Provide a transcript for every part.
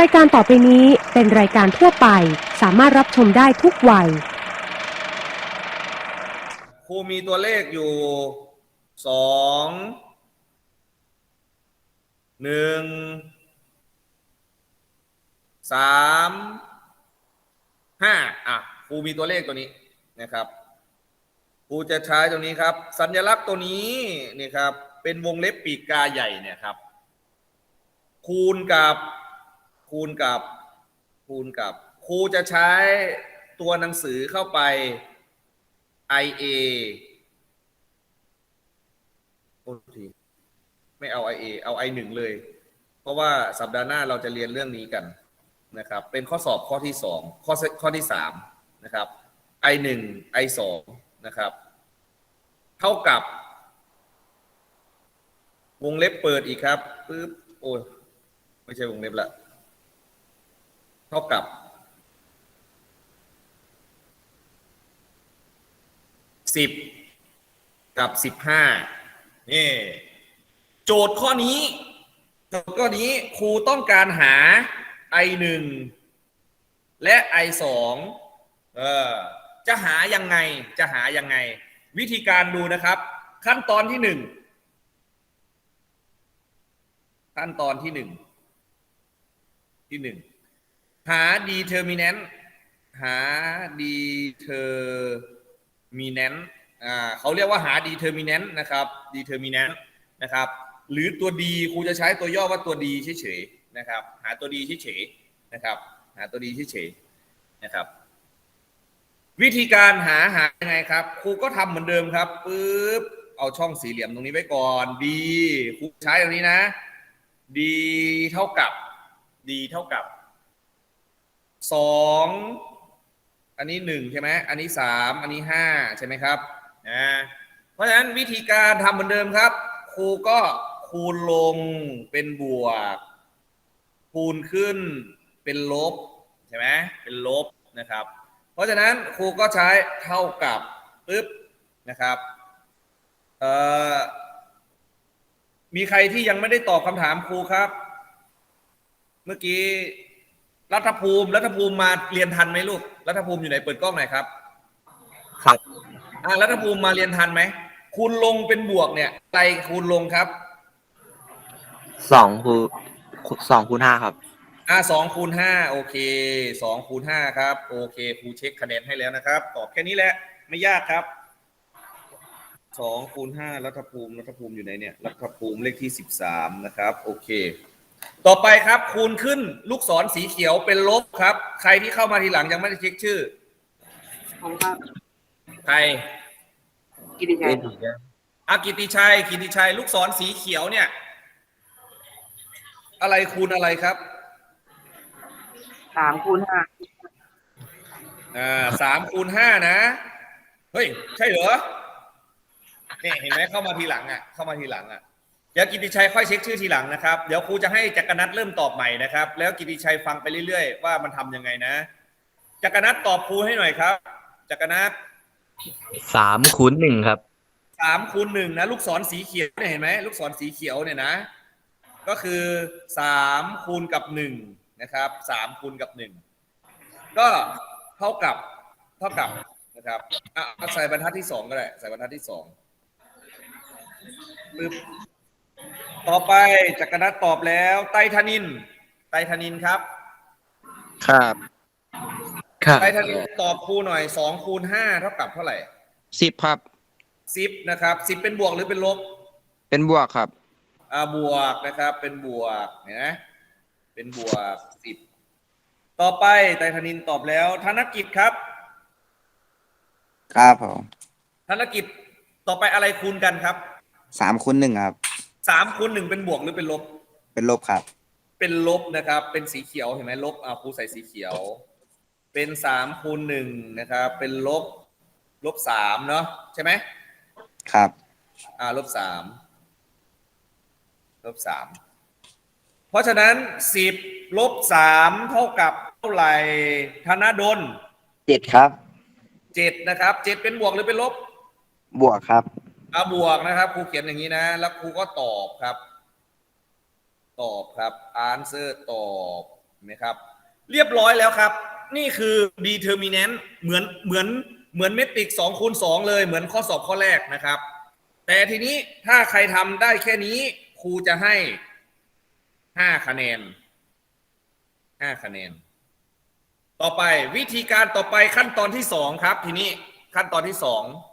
รายการต่อไปนี้เป็นรายการทั่วไป สามารถรับชมได้ทุกวัย ครูมีตัวเลขอยู่สองหนึ่งสามห้าอะครูมีตัวเลขตัวนี้นะครับครูจะใช้ตัวนี้ครับ สัญลักษณ์ตัวนี้นี่ครับ เป็นวงเล็บปีกกาใหญ่เนี่ยครับ คูณกับ คูณกับคูณกับ ครูจะใช้ตัวหนังสือเข้าไป IA โอ้ทีไม่เอา IA เอา I หนึ่งเลย เพราะว่าสัปดาห์หน้าเราจะเรียนเรื่องนี้กันนะครับ เป็นข้อสอบข้อที่สองข้อข้อที่สามนะครับ I หนึ่ง I สองนะครับ เท่ากับ วงเล็บเปิดอีกครับปึ๊บโอ้ยไม่ใช่วงเล็บละ เท่ากับสิบกับสิบห้านี่โจทย์ข้อนี้โจทย์ข้อนี้ครูต้องการหา i หนึ่งและ i สองเออจะหายังไงจะหายังไง วิธีการดูนะครับ ขั้นตอนที่หนึ่งขั้นตอนที่หนึ่งที่หนึ่ง หา determinant หา determinant อ่าเขาเรียกว่าหา determinant นะครับ determinant นะครับ หรือตัวดีครูจะใช้ตัวย่อว่าตัวดีเฉยๆนะครับ หาตัวดีเฉยๆนะครับ หาตัวดีเฉยๆนะครับ วิธีการหาหายังไงครับ ครูก็ทำเหมือนเดิมครับปึ๊บเอาช่องสี่เหลี่ยมตรงนี้ไว้ก่อนดีครูใช้ตรงนี้นะดีเท่ากับดีเท่ากับ สองอันนี้หนึ่งใช่ไหมอันนี้สามอันนี้ห้าใช่ไหมครับนะเพราะฉะนั้นวิธีการทำเหมือนเดิมครับ ครูก็คูณลงเป็นบวก คูณขึ้นเป็นลบใช่ไหมเป็นลบนะครับ เพราะฉะนั้นครูก็ใช้เท่ากับปึ๊บนะครับเอ่อมีใครที่ยังไม่ได้ตอบคำถามครูครับ เมื่อกี้ รัฐภูมิรัฐภูมิมาเรียนทันไหมลูกรัฐภูมิอยู่ไหนเปิดกล้องหน่อยครับครับอ่ารัฐภูมิมาเรียนทันไหมคูณลงเป็นบวกเนี่ยอะไรคูณลงครับสองคูณสองคูณห้าครับ อ่าสองคูณห้าโอเคสองคูณห้าครับ โอเคครูเช็คคะแนนให้แล้วนะครับ ตอบแค่นี้แหละไม่ยากครับสองคูณห้ารัฐภูมิรัฐภูมิอยู่ไหนเนี่ยรัฐภูมิเลขที่สิบสามนะครับ โอเค ต่อไปครับคูณขึ้นลูกศรสีเขียวเป็นลบครับ ใครที่เข้ามาทีหลังยังไม่ได้เช็คชื่อ ผมครับใครกิติชัยอากิติชัยกิติชัย ลูกศรสีเขียวเนี่ย อะไรคูณอะไรครับสามคูณห้าอ่าสามคูณห้านะ เฮ้ย ใช่เหรอเนี่ยเห็นไหมเข้ามาทีหลังอะ เข้ามาทีหลังอะ เดี๋ยวกิติชัยค่อยเช็คชื่อทีหลังนะครับ เดี๋ยวครูจะให้จักรนัทเริ่มตอบใหม่นะครับ แล้วกิติชัยฟังไปเรื่อยๆ ว่ามันทำยังไงนะ จักรนัทตอบครูให้หน่อยครับ จักรนัทสามคูณหนึ่งครับสามคูณหนึ่งนะ ลูกศรสีเขียวเนี่ยเห็นไหมลูกศรสีเขียวเนี่ยนะ ก็คือสามคูณกับหนึ่งนะครับสามคูณกับหนึ่งก็เท่ากับเท่ากับนะครับอะเอาใส่บรรทัดที่สองก็ได้ใส่บรรทัดที่สองปึ๊บ ต่อไปจักรนัดตอบแล้วไตรธนิน ไตรธนินครับ ครับครับไตรธนินตอบครูหน่อยสองคูณห้าเท่ากับเท่าไหร่สิบครับ สิบนะครับสิบเป็นบวกหรือเป็นลบเป็นบวกครับ อ่าบวกนะครับ เป็นบวกเห็นไหมเป็นบวกสิบต่อไปไตรธนินตอบแล้ว ธนกิจครับ ครับผมธนกิจต่อไปอะไรคูณกันครับ สามคูณหนึ่งครับ สามคูณหนึ่งเป็นบวกหรือเป็นลบ เป็นลบครับ เป็นลบนะครับ เป็นสีเขียวเห็นไหมลบอ่าครูใส่สีเขียว เป็นสามคูณหนึ่งนะครับ เป็นลบลบสามเนาะใช่ไหมครับ อ่าลบสามลบสามเพราะฉะนั้นสิบลบสามเท่ากับเท่าไหร่ธนดลเจ็ดครับ เจ็ดนะครับเจ็ดเป็นบวกหรือเป็นลบ บวกครับ เอาบวกนะครับครูเขียนอย่างนี้นะ แล้วครูก็ตอบครับ ตอบครับ answer ตอบนะครับ เรียบร้อยแล้วครับ นี่คือ determinant เหมือนเหมือนเหมือนเมตริก2คูณ2เลยเหมือนข้อสอบข้อแรกนะครับ แต่ทีนี้ถ้าใครทำได้แค่นี้ครูจะให้ 5 คะแนน 5 คะแนน ต่อไปวิธีการต่อไปขั้นตอนที่ 2 ครับ ทีนี้ขั้นตอนที่ 2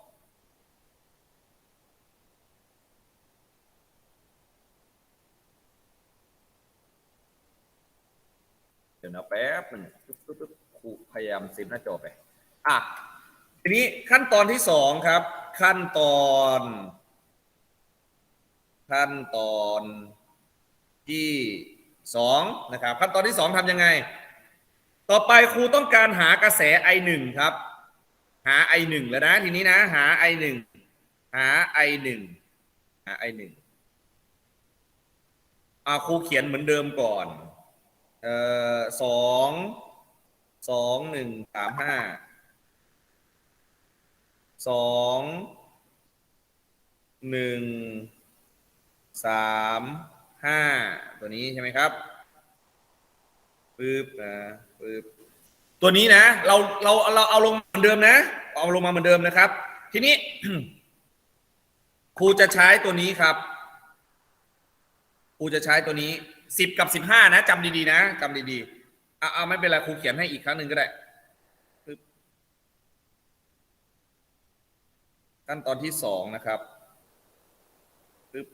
นะแป๊บหนึ่งครูพยายามเซฟหน้าจอไป อะ ทีนี้ขั้นตอนที่สองครับ ขั้นตอน ขั้นตอนที่สองนะครับ ขั้นตอนที่สองทำยังไง ต่อไปครูต้องการหากระแส I หนึ่งครับ หา I หนึ่งแล้วนะ ทีนี้นะ หา I หนึ่งหา I หนึ่งหา I หนึ่งอ่าครูเขียนเหมือนเดิมก่อน เอ่อสองสองหนึ่งสามห้าสองหนึ่งสามห้าตัวนี้ใช่ไหมครับปึ๊บนะปึ๊บตัวนี้นะ เราเราเราเอาลงเหมือนเดิมนะ เอาลงมาเหมือนเดิมนะครับ ทีนี้ ครูจะใช้ตัวนี้ครับ ครูจะใช้ตัวนี้ สิบกับสิบห้านะจำดีๆนะจำดีๆเอาเอาไม่เป็นไรครูเขียนให้อีกครั้งหนึ่งก็ได้ขั้นตอนที่สองนะครับปึ๊บ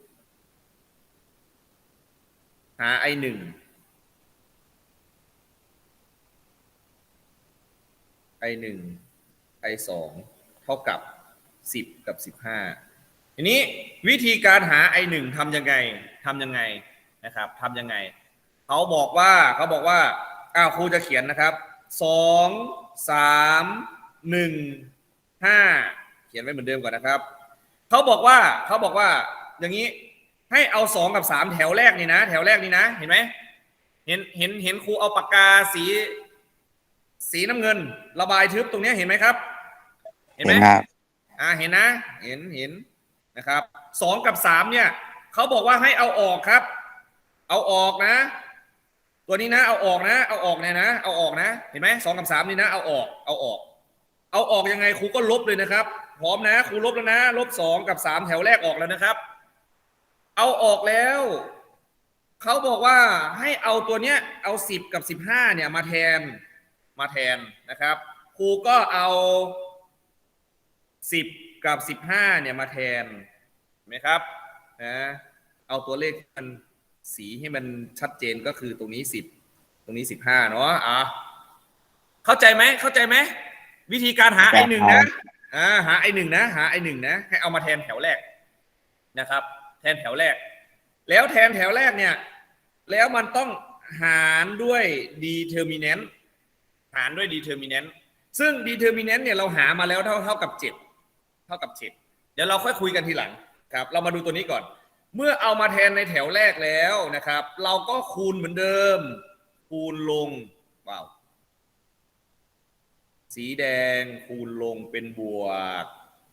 หาไอหนึ่งไอหนึ่งไอสองเท่ากับสิบกับสิบห้าทีนี้วิธีการหาไอหนึ่งทำยังไงทำยังไง นะครับทำยังไงเขาบอกว่าเขาบอกว่าอ้าวครูจะเขียนนะครับสองสามหนึ่งห้าเขียนไว้เหมือนเดิมก่อนนะครับเขาบอกว่าเขาบอกว่าอย่างนี้ให้เอาสองกับสามแถวแรกนี่นะ แถวแรกนี่นะเห็นไหมเห็นเห็นเห็นครูเอาปากกาสี สีน้ำเงิน ระบายทึบตรงเนี้ยเห็นไหมครับ เห็นไหมครับอ่าเห็นนะ เห็นเห็นนะครับสองกับสามเนี่ยเขาบอกว่าให้เอาออกครับ เอาออกนะ ตัวนี้นะ เอาออกนะ เอาออกเนี่ยนะ เอาออกนะ เห็นไหมสองกับสามนี่นะ เอาออก เอาออก เอาออกยังไงครูก็ลบเลยนะครับ พร้อมนะครูลบแล้วนะ ลบสองกับสามแถวแรกออกแล้วนะครับ เอาออกแล้วเขาบอกว่าให้เอาตัวเนี้ยเอาสิบกับสิบห้าเนี่ยมาแทนมาแทนนะครับครูก็เอาสิบกับสิบห้าเนี่ยมาแทนเห็นไหมครับนะเอาตัวเลขที่มัน สีให้มันชัดเจนก็คือตรงนี้สิบตรงนี้สิบห้าเนาะอะเข้าใจไหมเข้าใจไหมวิธีการหาไอหนึ่งนะอ่าหาไอหนึ่งนะ หาไอหนึ่งนะ ให้เอามาแทนแถวแรกนะครับ แทนแถวแรก แล้วแทนแถวแรกเนี่ย แล้วมันต้องหารด้วย determinant หารด้วย determinant ซึ่ง determinant เนี่ยเราหามาแล้วเท่าเท่ากับเจ็ดเท่ากับเจ็ดเดี๋ยวเราค่อยคุยกันทีหลังครับ เรามาดูตัวนี้ก่อน เมื่อเอามาแทนในแถวแรกแล้วนะครับ เราก็คูณเหมือนเดิม คูณลงว้าวสีแดงคูณลงเป็นบวก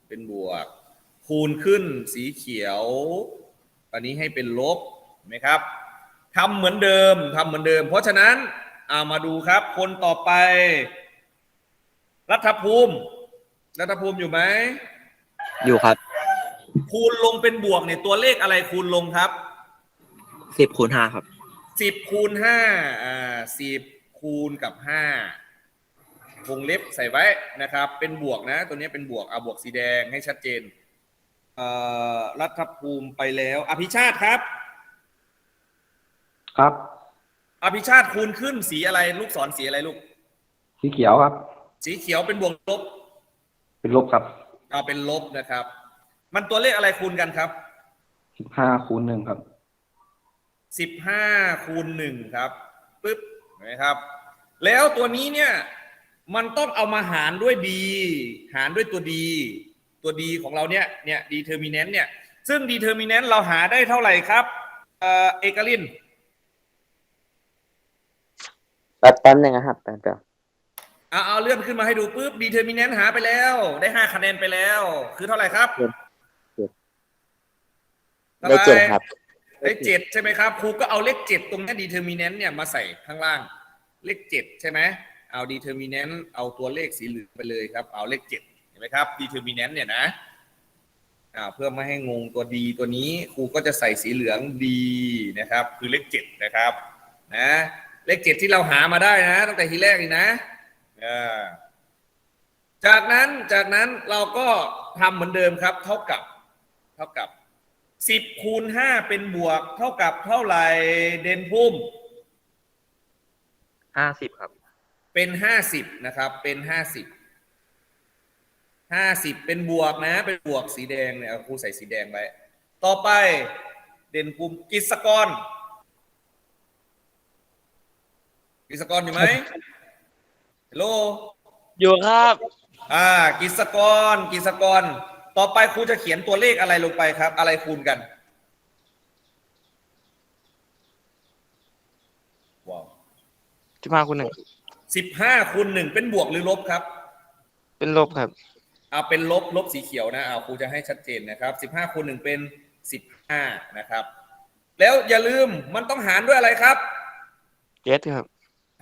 เป็นบวก คูณขึ้นสีเขียว อันนี้ให้เป็นลบเห็นไหมครับทำเหมือนเดิมทำเหมือนเดิม เพราะฉะนั้นเอามาดูครับ คนต่อไป รัฐภูมิ รัฐภูมิอยู่ไหม อยู่ครับ คูณลงเป็นบวกเนี่ยตัวเลขอะไรคูณลงครับสิบคูณห้าครับสิบคูณห้าอ่าสิบคูณกับห้าวงเล็บใส่ไว้นะครับ เป็นบวกนะ ตัวนี้เป็นบวกเอาบวกสีแดงให้ชัดเจนเอ่อรัฐภูมิไปแล้ว อภิชาติครับ ครับ อภิชาติคูณขึ้นสีอะไร ลูกศรสีอะไรลูก สีเขียวครับ สีเขียวเป็นบวกลบ เป็นลบครับ เอาเป็นลบนะครับ มันตัวเลขอะไรคูณกันครับสิบห้าคูณหนึ่งครับสิบห้าคูณหนึ่งครับปึ๊บเห็นไหมครับ แล้วตัวนี้เนี่ยมันต้องเอามาหารด้วยดี หารด้วยตัวดี ตัวดีของเราเนี่ยเนี่ยดีเทอร์มินนเนี่ย ซึ่งดีเทอร์มินนเราหาได้เท่าไหร่ครับเอ่อเอกลินแป๊บแป๊บหนึงนะครับแป๊บเดียวเอาเอาเลื่อนขึ้นมาให้ดูปุ๊บดีเทอร์มินนหาไปแล้ว ได้ห้าคะแนนไปแล้ว คือเท่าไหร่ครับ ได้เจ็ดครับได้เจ็ดใช่ไหมครับครูก็เอาเลขเจ็ดตรงนี้ดีเทอร์มินนเนี่ยมาใส่ข้างล่าง เลขเจ็ดใช่ไหมเอา determinant เอาตัวเลขสีเหลืองไปเลยครับ เอาเลขเจ็ดเห็นไหมครับ determinant เนี่ยนะเพื่อไม่ให้งงตัวดีตัวนี้ครูก็จะใส่สีเหลืองดีนะครับ คือเลขเจ็ดนะครับนะเลขเจ็ดที่เราหามาได้นะ ตั้งแต่ทีแรกนี่นะจากนั้นจากนั้นเราก็ทำเหมือนเดิมครับ เท่ากับ เท่ากับ สิบคูณห้าเป็นบวกเท่ากับเท่าไหร่เด่นพุ่ม ห้าสิบครับเป็นห้าสิบนะครับ เป็นห้าสิบห้าสิบเป็นบวกนะ เป็นบวกสีแดงเนี่ยเอาครูใส่สีแดงไว้ต่อไปเด่นภูมิกิจกรกิจกรอยู่ไหมฮัลโหลอยู่ครับ อ่ากิจกรกิจกร ต่อไปครูจะเขียนตัวเลขอะไรลงไปครับ อะไรคูณกันว้าวสิบห้าคูณหนึ่งสิบห้าคูณหนึ่งเป็นบวกหรือลบครับ เป็นลบครับเอาเป็นลบลบสีเขียวนะเอาครูจะให้ชัดเจนนะครับสิบห้าคูณหนึ่งเป็นสิบห้านะครับ แล้วอย่าลืมมันต้องหารด้วยอะไรครับ เจ็ดครับ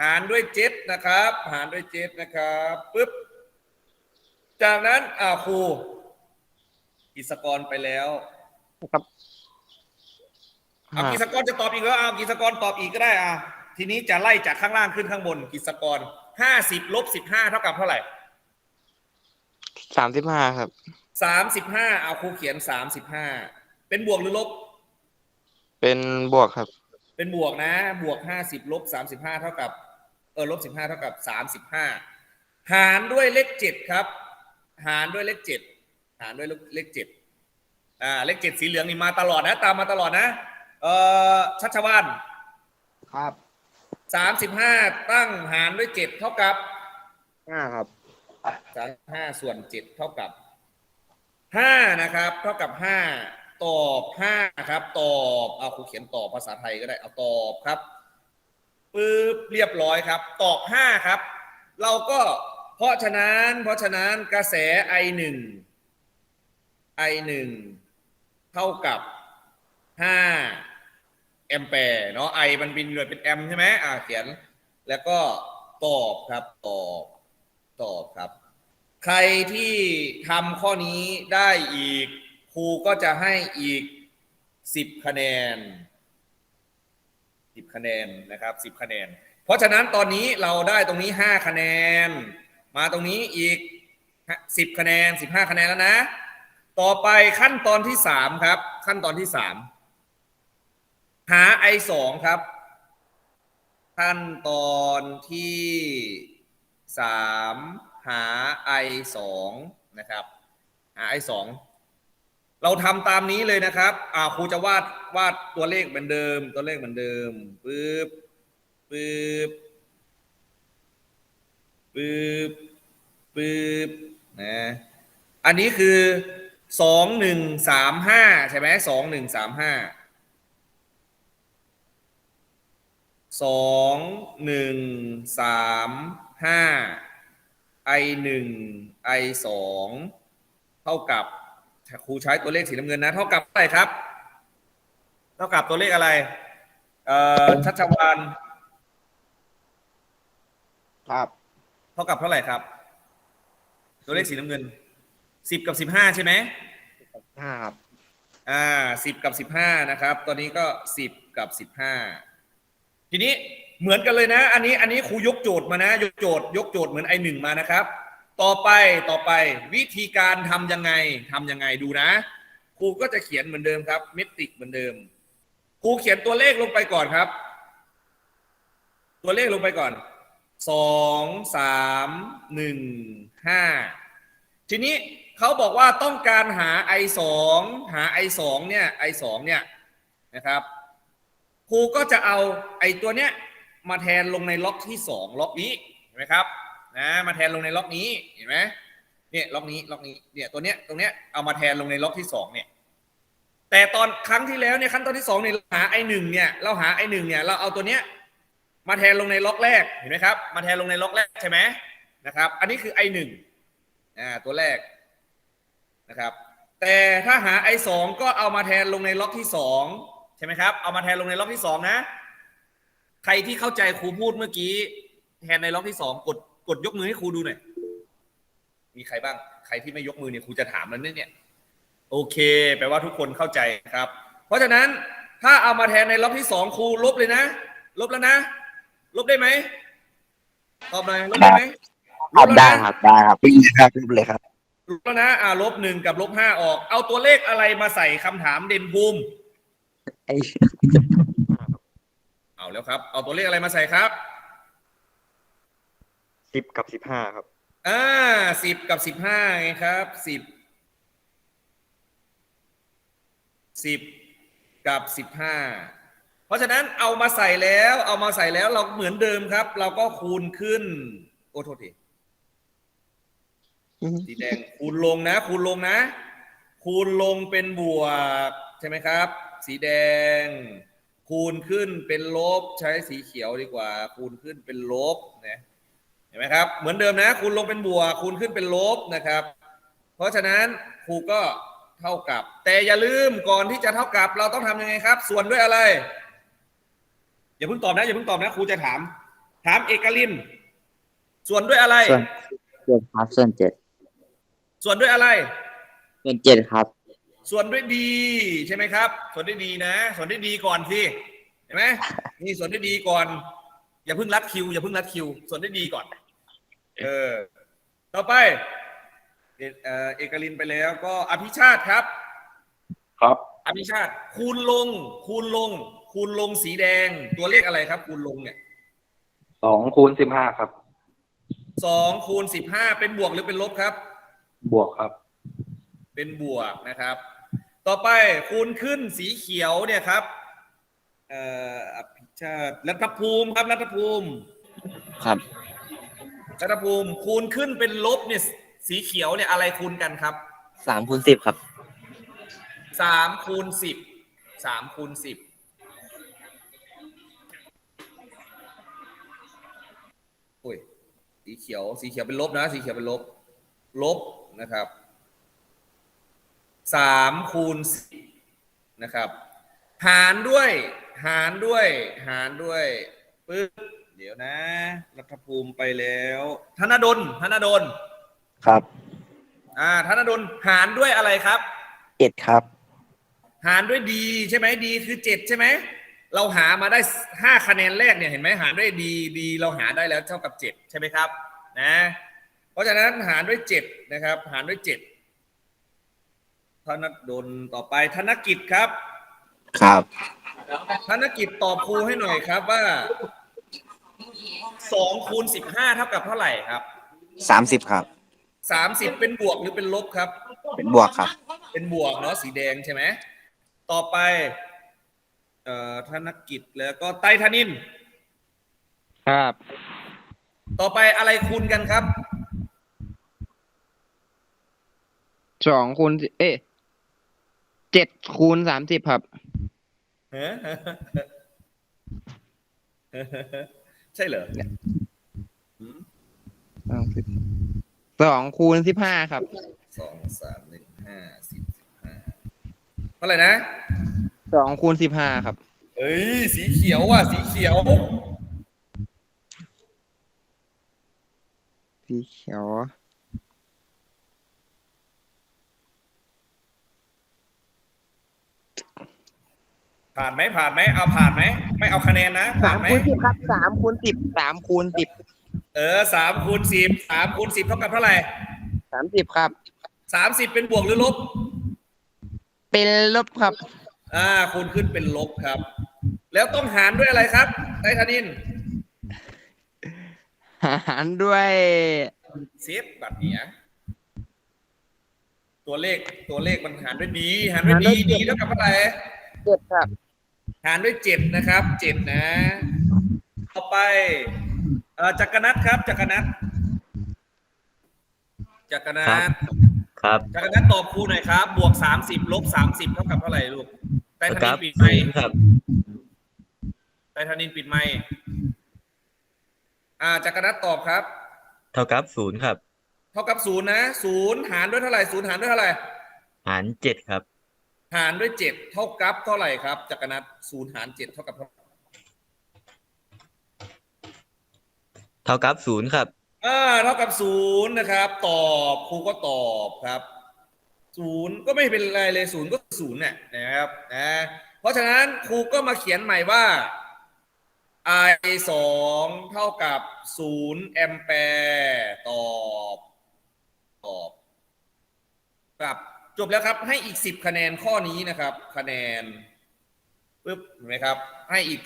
หารด้วยเจ็ดนะครับ หารด้วยเจ็ดนะครับปึ๊บจากนั้นอ่าครู กิจกรไปแล้วครับเอาห้ากิจกรจะตอบอีกแล้วเอากิจกรตอบอีกก็ได้อะทีนี้จะไล่จากข้างล่างขึ้นข้างบนกิจกรห้าสิบลบสิบห้าเท่ากับเท่าไหร่สามสิบห้าครับสามสิบห้าเอาครูเขียนสามสิบห้าเป็นบวกหรือลบ เป็นบวกครับ เป็นบวกนะ บวกห้าสิบลบสามสิบห้าเท่ากับเออลบสิบห้าเท่ากับสามสิบห้าหารด้วยเลขเจ็ดครับ หารด้วยเลขเจ็ด หารด้วยเลขเจ็ดอ่าเลขเจ็ดสีเหลืองนี่มาตลอดนะ ตามมาตลอดนะ เอ่อชัชวานครับสามสิบห้าตั้งหารด้วยเจ็ดเท่ากับห้าครับสามห้าส่วนเจ็ดเท่ากับห้านะครับ เท่ากับห้าตอบห้าครับ ตอบเอาครูเขียนตอบภาษาไทยก็ได้เอาตอบครับปึ๊บเรียบร้อยครับ ตอบห้าครับ เราก็เพราะฉะนั้นเพราะฉะนั้นกระแส i หนึ่ง i หนึ่งเท่ากับห้าแอมแปร์เนาะ i มันเป็นหน่วยเป็นแอมใช่ไหมอ่าเขียน แล้วก็ตอบครับตอบตอบครับ ใครที่ทำข้อนี้ได้อีกครูก็จะให้อีกสิบคะแนนสิบคะแนนนะครับสิบคะแนน เพราะฉะนั้นตอนนี้เราได้ตรงนี้ห้าคะแนน มาตรงนี้อีกสิบคะแนนสิบห้าคะแนนแล้วนะ ต่อไปขั้นตอนที่สามครับ ขั้นตอนที่สามหา i สองครับ ขั้นตอนที่สามหา i สองนะครับ หา i สองเราทำตามนี้เลยนะครับ อ่าครูจะวาดวาดตัวเลขเหมือนเดิม ตัวเลขเหมือนเดิมปึ๊บปึ๊บปึ๊บปึ๊บนะอันนี้คือ สองหนึ่งสามห้าใช่ไหมสองหนึ่งสามห้าสองหนึ่งสามห้าไอหนึ่งไอสองเท่ากับครูใช้ตัวเลขสีน้ำเงินนะ เท่ากับอะไรครับ เท่ากับตัวเลขอะไรเอ่อชัชวานครับ เท่ากับเท่าไหร่ครับ ตัวเลขสีน้ำเงิน สิบกับสิบห้าใช่ไหมห้าครับอ่าสิบกับสิบห้านะครับ ตอนนี้ก็สิบกับสิบห้าทีนี้เหมือนกันเลยนะ อันนี้อันนี้ครูยกโจทย์มานะ ยกโจทย์ยกโจทย์เหมือนไอหนึ่งมานะครับ ต่อไปต่อไปวิธีการทำยังไงทำยังไงดูนะ ครูก็จะเขียนเหมือนเดิมครับ เมตริกเหมือนเดิม ครูเขียนตัวเลขลงไปก่อนครับ ตัวเลขลงไปก่อนสองสามหนึ่งห้าทีนี้ เขาบอกว่าต้องการหา i สองหา i สองเนี่ย i สองเนี่ยนะครับครูก็จะเอาไอตัวเนี้ยมาแทนลงในล็อกที่สองล็อกนี้เห็นไหมครับนะมาแทนลงในล็อกนี้เห็นไหมเนี่ยล็อกนี้ล็อกนี้เนี่ยตัวเนี้ยตรงเนี้ยเอามาแทนลงในล็อกที่สองเนี่ยแต่ตอนครั้งที่แล้วเนี่ยขั้นตอนที่สองเนี่ยหาไอหนึ่งเนี่ยเราหาไอหนึ่งเนี่ยเราเอาตัวเนี้ยมาแทนลงในล็อกแรกเห็นไหมครับมาแทนลงในล็อกแรกใช่ไหมนะครับอันนี้คือไอหนึ่งอ่าตัวแรก นะครับ แต่ถ้าหาไอสองก็เอามาแทนลงในล็อกที่สองใช่ไหมครับ เอามาแทนลงในล็อกที่สองนะ ใครที่เข้าใจครูพูดเมื่อกี้ แทนในล็อกที่สองกดกดยกมือให้ครูดูหน่อย มีใครบ้าง ใครที่ไม่ยกมือเนี่ยครูจะถามแล้วเนี่ย โอเค แปลว่าทุกคนเข้าใจครับ เพราะฉะนั้นถ้าเอามาแทนในล็อกที่สองครูลบเลยนะ ลบแล้วนะ ลบได้ไหมตอบหน่อยลบได้ไหมลบได้ครับได้ครับพี่ครับรูปเลยครับ ลบแล้วนะอ่าลบหนึ่งกับลบห้าออก เอาตัวเลขอะไรมาใส่คำถามเด่นภูมิ ไอ้เอาแล้วครับ เอาตัวเลขอะไรมาใส่ครับ สิบกับสิบห้าครับ อ่าสิบกับสิบห้าไงครับสิบสิบกับสิบห้าเพราะฉะนั้นเอามาใส่แล้ว เอามาใส่แล้วเราเหมือนเดิมครับ เราก็คูณขึ้นโอ้โทษที สีแดงคูณลงนะ คูณลงนะ คูณลงเป็นบวก ใช่ไหมครับ สีแดง คูณขึ้นเป็นลบใช้สีเขียวดีกว่า คูณขึ้นเป็นลบนะเห็นไหมครับ เหมือนเดิมนะ คูณลงเป็นบวก คูณขึ้นเป็นลบนะครับ เพราะฉะนั้นครูก็เท่ากับ แต่อย่าลืมก่อนที่จะเท่ากับ เราต้องทำยังไงครับ ส่วนด้วยอะไร อย่าเพิ่งตอบนะอย่าเพิ่งตอบนะครูจะถาม ถามเอกลิน ส่วนด้วยอะไร ส่วนส่วนครับส่วนเจ็ด ส่วนด้วยอะไรส่วนเจ็ดครับ ส่วนด้วยดีใช่ไหมครับ ส่วนด้วยดีนะ ส่วนด้วยดีก่อนสิเห็นไหมนี่ส่วนด้วยดีก่อน อย่าเพิ่งรัดคิว อย่าเพิ่งรัดคิว ส่วนด้วยดีก่อน เออ ต่อไป เอเอ่อเอกลินไปแล้วก็อภิชาติครับ ครับ อภิชาติ คูณลง คูณลง คูณลงสีแดง ตัวเลขอะไรครับ คูณลงเนี่ยสองคูณสิบห้าครับ สองคูณสิบห้าเป็นบวกหรือเป็นลบครับ บวกครับ เป็นบวกนะครับ ต่อไปคูณขึ้นสีเขียวเนี่ยครับ เอ่ออภิชาติรัฐภูมิครับรัฐภูมิครับ รัฐภูมิ คูณขึ้นเป็นลบเนี่ยสีเขียวเนี่ยอะไรคูณกันครับสามคูณสิบครับ สามคูณสิบสามคูณสิบโอ้ยสีเขียว สีเขียวเป็นลบนะ สีเขียวเป็นลบ ลบ นะครับสามคูณสิบนะครับ หารด้วย หารด้วย หารด้วยปึ๊บเดี๋ยวนะ รัฐภูมิไปแล้ว ธนดลธนดลครับ อ่า ธนดลหารด้วยอะไรครับเจ็ดครับ หารด้วยดีใช่ไหมดีคือเจ็ดใช่ไหมเราหามาได้ห้าคะแนนแรกเนี่ยเห็นไหมหารด้วยดีดีเราหาได้แล้วเท่ากับเจ็ดใช่ไหมครับ นะเพ ราะฉะนั้นหารด้วยเจ็ดนะครับ หารด้วยเจ็ดธนดลต่อไปธนกิจครับ ครับธนกิจตอบครูให้หน่อยครับว่าสองคูณสิบห้าเท่ากับเท่าไหร่ครับสามสิบครับสามสิบเป็นบวกหรือเป็นลบครับ เป็นบวกครับ เป็นบวกเนาะสีแดงใช่ไหมต่อไป เอ่อธนกิจแล้วก็ไตรธนิน ครับ ต่อไปอะไรคูณกันครับ สองคูณสิเอ๊ะเจ็ดคูณสามสิบครับ ใช่เหรอสองคูณสิบห้าครับ สองสามหนึ่งห้าสิบสิบห้าเท่าไหร่นะ สองคูณสิบห้าครับ เอ้ย สีเขียวว่ะ สีเขียว สีเขียว ผ่านไหมผ่านไหมเอาผ่านไหมไม่เอาคะแนนนะผ่าสานมไหมคูณสิบครับสามคูณสิบสามคูณสิบเออสามคูณสิบสามคูณสิบเท่ากับเท่าไหร่สามสิบครับ สามสิบเป็นบวกหรือลบเป็นลบครับอ่าคูณขึ้นเป็นลบครับ แล้วต้องหารด้วยอะไรครับไททานินหารด้วยเซฟบัตรเนี้ยตัวเลขตัวเลขมันหารด้วยดีหารด้วยดีดีเท่ากับเท่าไหร่เจ็ดครับหารด้วยเจ็ดนะครับเจ็ดนะ ต่อไปเอ่อจักรนัทครับจักรนัทจักรนัครัทบครับจักรนัทตอบครูหน่อยครับ บวกสามสิบลบสามสิบเท่ากับเท่าไหร่ลูกไตรธนินปิดไมค์ครับไตรธนินปิดไมค์อ่าจักรนัทตอบครับ เท่ากับศูนย์ครับ เท่ากับศูนย์นะศูนย์หารด้วยเท่าไหร่ศูนย์หารด้วยเท่าไหร่ หารเจ็ดครับ หารด้วยเจ็ดเท่ากับเท่าไหร่ครับจักรนัทศูนย์หารเจ็ดเท่ากับเท่าไหร่เท่ากับศูนย์ครับ อ่าเท่ากับศูนย์นะครับ ตอบครูก็ตอบครับศูนย์ก็ไม่เป็นไรเลยศูนย์ก็ศูนย์เนี่ยนะครับนะเพราะฉะนั้นครูก็มาเขียนใหม่ว่า i สองเท่ากับศูนย์แอมแปร์ตอบ ตอบครับ จบแล้วครับ ให้อีกสิบคะแนนข้อนี้นะครับ คะแนนปึ๊บเห็นไหมครับ ให้อีก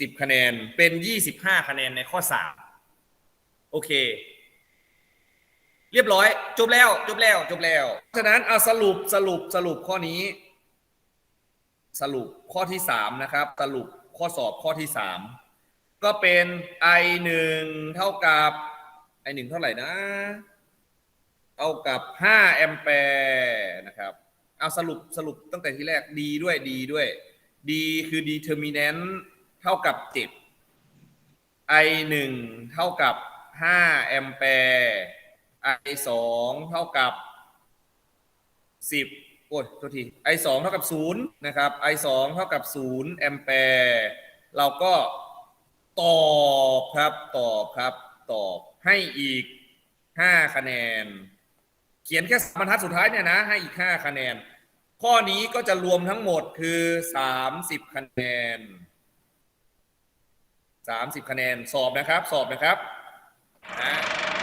สิบคะแนนเป็นยี่สิบห้าคะแนนในข้อสามโอเค เรียบร้อย จบแล้ว จบแล้ว จบแล้วฉะนั้นเอาสรุปสรุปสรุปข้อนี้ สรุปข้อที่สามนะครับ สรุปข้อสอบข้อที่สามก็เป็น i หนึ่งเท่ากับ i หนึ่งเท่าไหร่นะ เท่ากับห้าแอมแปร์นะครับเอาสรุปสรุปตั้งแต่ที่แรกดีด้วยดีด้วยดีคือ determinant เท่ากับเจ็ด i หนึ่งเท่ากับห้าแอมแปร์ i สองเท่ากับสิบโอ้ยโทษที i สองเท่ากับศูนะครับ i สองเท่ากับศูนย์แอมแปร์ เราก็ตอบครับตอบครับตอบให้อีกห้าคะแนน ขียนแค่สบรรทัดสุดท้ายเนี่ยนะให้อีกห้าคะแนน ข้อนี้ก็จะรวมทั้งหมดคือสามสิบคะแนนสามสิบคะแนนสอบนะครับ สอบนะครับนะ